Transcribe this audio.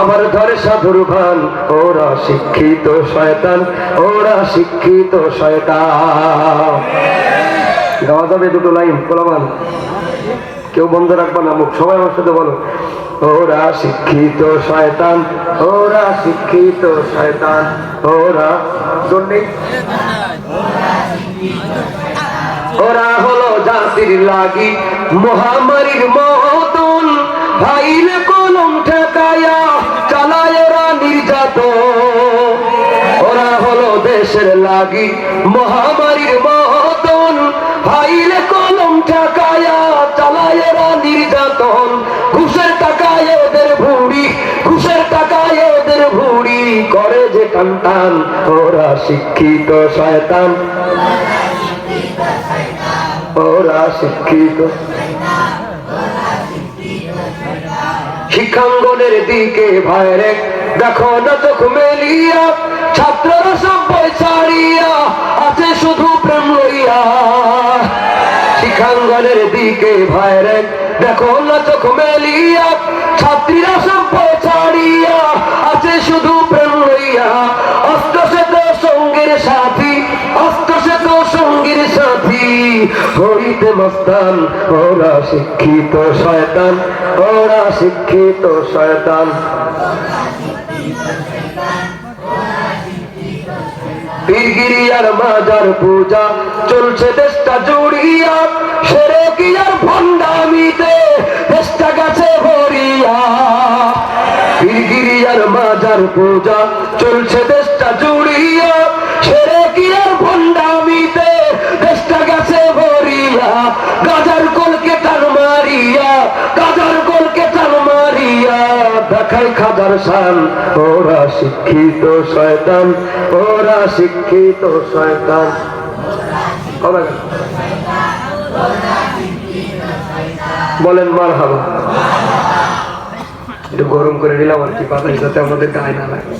আমার ধরে সাধুর ভান। ওরা শিক্ষিত শয়তান, ওরা শিক্ষিত শয়তান। গাওয়া যাবে দুটো লাইন কোলামান কেউ বন্ধ রাখবা না, মুখ সবাই আমার সাথে বলো। ওরা শিক্ষিত শয়তান, ওরা শিক্ষিত শয়তান, ওরা জোর নেই ওরা হলো জাতির লাগি, মহামারীর মতন ভাইলে ওরা হলো দেশের লাগি মহামারীর মতন ভাইলে কলম ঠেকায়া চালায় ওরা নির্যাতন। ঘুষের টাকায় ওদের ভুড়ি, ঘুষের টাকায় ওদের ভুড়ি করে যে কান্তান ওরা শিক্ষিত শয়তান। ওরা শিক্ষিত। শিক্ষাঙ্গনের দিকে ভাইরে। দেখো না চোখ মেলিয়া, ছাত্ররা সব ছাড়িয়া আছে শুধু প্রেম লইয়া। শিক্ষাঙ্গনের দিকে ভাইরে দেখো না চোখ মেলিয়া, ছাত্রীরা সব ছাড়িয়া আছে শুধু প্রেম লইয়া। অস্ত্র সে সঙ্গের সাথী অস্ত্র সে সঙ্গীর সাথী। হইতে মস্তান, ওরা শিক্ষিত শয়তান, ওরা শিক্ষিত শয়তান। পীরগিরিয়ার মাজার পূজা চলছে দেশটা জুড়িয়া, সেরে গিয়ার ভণ্ডামিতে দেশটা গেছে ভরিয়া। পীরগিরিয়ার মাজার পূজা চলছে দেশটা জুড়িয়া, সেরে শান, ওরা শিক্ষিত শয়তান, ওরা শিক্ষিত শয়তান। বলেন মার হাবা একটু গরম করে নিলাম আর কি পাতা যাতে আমাদের গায়ে না লাগে।